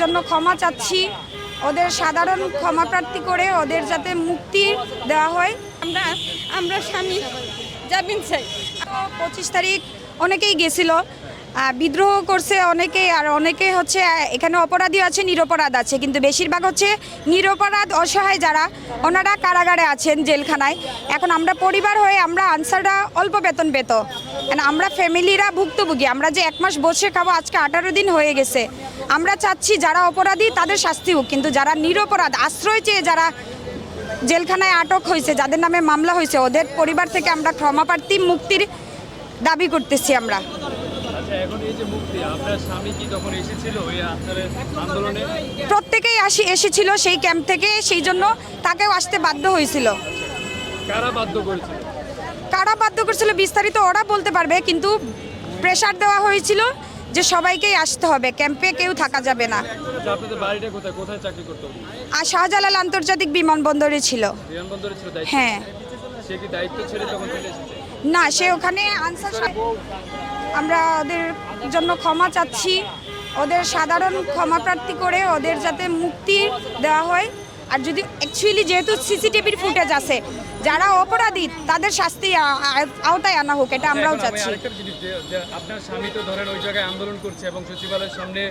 জন্য ক্ষমা চাচ্ছি। ওদের সাধারণ ক্ষমা প্রার্থী করে ওদের যাতে মুক্তি দেওয়া হয়। আমরা আমরা স্বামী। জামিন চাই। পঁচিশ তারিখ অনেকেই গেছিল। বিদ্রোহ করছে অনেকেই আর অনেকে হচ্ছে এখানে অপরাধী আছে, নিরপরাধ আছে। কিন্তু বেশিরভাগ হচ্ছে নিরপরাধ, অসহায় যারা, ওনারা কারাগারে আছেন জেলখানায়। এখন আমরা পরিবার হয়ে আমরা আনসাররা অল্প বেতন পেত। And আমরা ফ্যামিলিরা ভুক্তভোগী। আমরা যে এক মাস বসে খাব, আজকে আঠারো দিন হয়ে গেছে। আমরা চাচ্ছি যারা অপরাধী তাদের শাস্তি হোক, কিন্তু যারা নিরপরাধ, আশ্রয় চেয়ে যারা জেলখানায় আটক হয়েছে, যাদের নামে মামলা হয়েছে, ওদের পরিবার থেকে আমরা ক্ষমাপ্রার্থী, মুক্তির দাবি করতেছি আমরা। এখন এই যে মুক্তি আপনার স্বামী কি তখন এসেছিল আন্দোলনে? প্রত্যেকেই আসি এসেছিল সেই ক্যাম্প থেকে সেই জন্য তাকেও আসতে বাধ্য হয়েছিল। কারা বাধ্য করেছিল? কারা বাধ্য করছিল বিস্তারিত ওরা বলতে পারবে কিন্তু প্রেশার দেওয়া হয়েছিল যে সবাইকেই আসতে হবে ক্যাম্পে কেউ থাকা যাবে না। আচ্ছা আর শাহজালাল আন্তর্জাতিক বিমানবন্দরে ছিল। হ্যাঁ। না সে ওখানে আনসার আমরা ওদের জন্য ক্ষমা চাচ্ছি। ওদের সাধারণ ক্ষমা প্রার্থী করে ওদের যাতে মুক্তি দেওয়া হয়। আর যদি অ্যাকচুয়ালি যেহেতু সিসিটিভির ফুটেজ আছে যারা অপরাধী তাদের শাস্তি আওতায় আনা হোক এটা আমরাও চাচ্ছি। আপনার স্বামী তো ধরেন ওই জায়গায় আন্দোলন করছে এবং সচিবালয়ের সামনে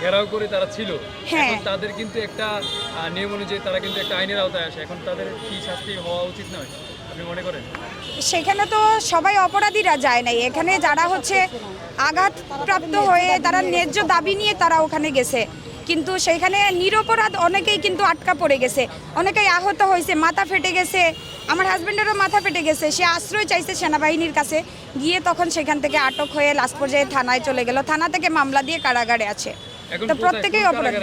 ঘেরাও করে তারা ছিল। হ্যাঁ। তাদের কিন্তু একটা নিয়ম অনুযায়ী তারা কিন্তু একটা আইনের আওতায় আসে। এখন তাদের কি শাস্তি হওয়া উচিত নয় মনে সেখানে তো সবাই অপরাধীরা যায় নাই। এখানে যারা হচ্ছে আঘাতপ্রাপ্ত হয়ে তারা ন্যায্য দাবি নিয়ে তারা ওখানে গেছে। কিন্তু সেইখানে নিরপরাধ অনেকেই কিন্তু আটকা পড়ে গেছে। অনেকেই আহত হয়েছে মাথা ফেটে গেছে। আমার হাজব্যান্ডেরও মাথা ফেটে গেছে। সে আশ্রয় চাইছে সেনাবাহিনীর কাছে। গিয়ে তখন সেখান থেকে আটক হয়ে লাস্ট পর্যায়ে থানায় চলে গেল। থানা থেকে মামলা দিয়ে কারাগারে আছে। তো প্রত্যেকেই অপরাধী।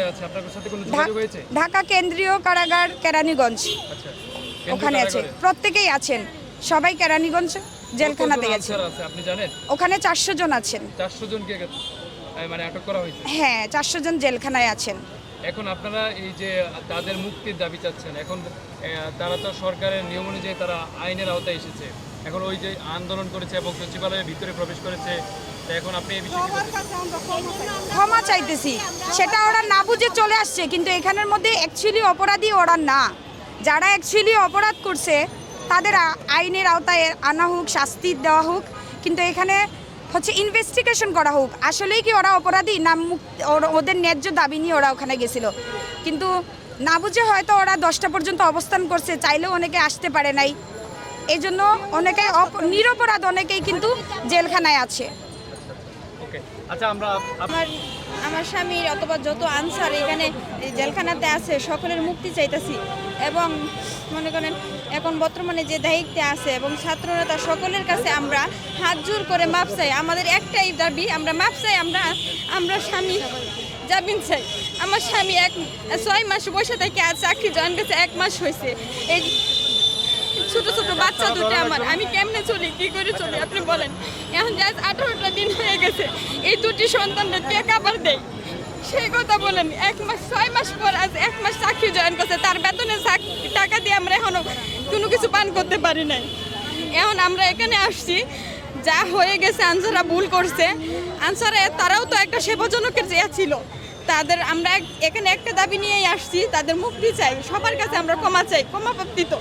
ঢাকা কেন্দ্রীয় কারাগার কেরানীগঞ্জ। আচ্ছা। ওখানে আছে। প্রত্যেকেই আছেন। সবাই কেরানীগঞ্জ জেলখানাতে গেছে আছে। ওখানে চারশো জন আছেন। চারশো আহ, মানে আটক করা হয়েছে? হ্যাঁ চারশো জন জেলখানায় আছেন। এখন আপনারা এই যে তাদের মুক্তির দাবি চাচ্ছেন এখন তারা তো সরকারের নিয়ম অনুযায়ী তারা আইনের আওতায় এসেছে। এখন ওই যে আন্দোলন করেছে এবং সচিবালয়ের ভিতরে প্রবেশ করেছে এখন আপনি এই ক্ষমা চাইতেছি। সেটা ওরা না বুঝে চলে আসছে কিন্তু এখানের মধ্যে অ্যাকচুয়ালি অপরাধী ওরা না। যারা অ্যাকচুয়ালি অপরাধ করছে তাদের আইনের আওতায় আনা হোক শাস্তি দেওয়া হোক কিন্তু এখানে হচ্ছে ইনভেস্টিগেশন করা হোক। আসলেই কি ওরা অপরাধী না মুক্ত ওর- ওদের ন্যায্য দাবি নিয়ে ওরা ওখানে গেছিল? কিন্তু না বুঝে হয়তো ওরা দশটা পর্যন্ত অবস্থান করছে চাইলেও অনেকে আসতে পারে নাই। এই জন্য অনেকে নিরপরাধ অনেকেই কিন্তু জেলখানায় আছে। আচ্ছা আমরা আমার স্বামীর অথবা যত আনসার এখানে জেলখানাতে আছে, সকলের মুক্তি চাইতেছি। এবং মনে করেন, এখন বর্তমানে যে দায়িত্বে আছে এবং ছাত্ররা তার সকলের কাছে আমরা হাত জোর করে মাপ চাই। আমাদের একটাই দাবি, আমরা মাপ চাই, আমরা আমরা স্বামী জামিন চাই। আমার স্বামী এক, ছয় মাস বসে থেকে আজ চাকরি জয়েন করছে এক মাস হয়েছে। এই ছোট ছোট বাচ্চা দুটো আমার। আমি কেমনে চলি? কি করে চলি? আপনি বলেন। এখন যা আঠারোটা দিন হয়ে গেছে। এই দুটি সন্তানদের কে কাবার দেয়? সেই কথা বলেন। এক মাস, ছয় মাস পর আজ এক মাস চাকরি জয়েন করছে। তার বেতনে টাকা দিয়ে আমরা এখনও কোনো কিছু পান করতে পারি নাই। এখন আমরা এখানে আসছি। যা হয়ে গেছে, আনসাররা ভুল করছে। আনসারে তারাও তো একটা সেবাজনকের চেয়ে ছিল। তাদের আমরা এখানে একটা দাবি নিয়েই আসছি। তাদের মুক্তি চাই। সবার কাছে আমরা ক্ষমা চাই। ক্ষমা প্রাপ্তি তো।